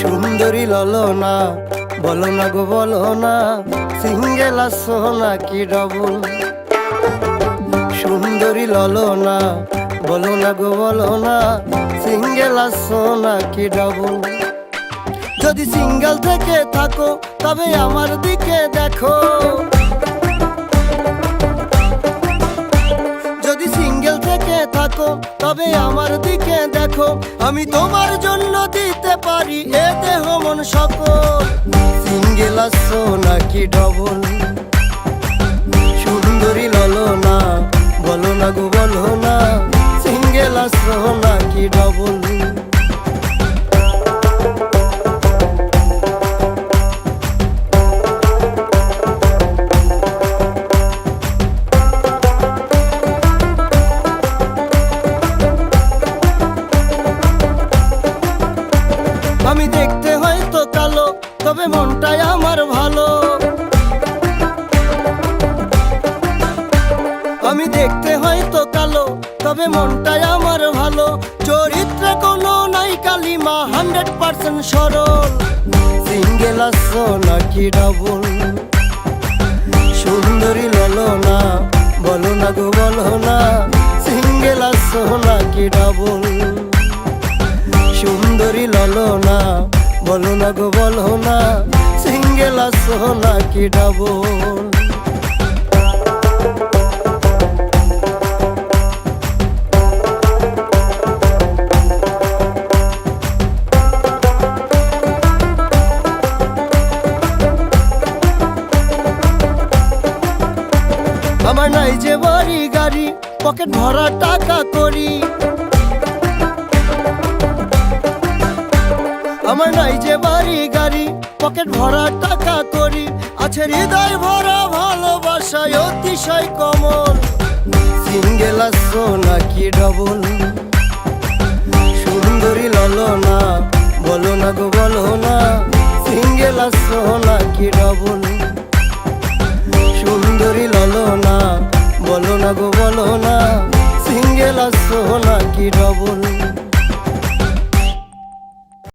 সুন্দরী ললনা বলো না গো বলো না সিঙ্গেল আসো না কি ডবল? সুন্দরী ললনা বলো না গো বলো না সিঙ্গেল আসো না কি ডবল? যদি সিঙ্গেল থেকে থাকো, তবে আমার দিকে দেখো। থেকে, তবে আমার দিকে দেখো। আমি তোমার জন্য দিতে পারি এ দেহ, মন, সকল। সিঙ্গেল আসো নাকি ডবল সুন্দরী ললো না, বলো না গো, বলো না। সিঙ্গেল আসো নাকি ডবল আমি দেখতে হয়তো কালো, তবে মনটাই আমার ভালো। আমি দেখতে হয়তো কালো, তবে মনটাই আমার ভালো। চরিত্রে কোনো নাই কালিমা হান্ড্রেড পার্সেন্ট সরল। সিঙ্গেল আসো নাকি ডাবল সুন্দরী ললো না, বলো না গো, বলো না। সিঙ্গেল আসো নাকি ডাবল সুন্দরী ললো না বলো না গো, বলো না, সিঙ্গেল আসো নাকি ডাবল আমার নাই যে বাড়ি গাড়ি, পকেট ভরা টাকা করি। আমার নাই যে বাড়ি গাড়ি পকেট ভরা টাকা করি। আছে হৃদয় ভরা ভালোবাসায় অতিশয় কমল। সিঙ্গেল আসো নাকি ডবল সুন্দরী ললো না বলো না গো, বলো না। সিঙ্গেল আসো নাকি ডবল সুন্দরী ললো না বলো না গো, বলো না। সিঙ্গেল আসো নাকি ডবল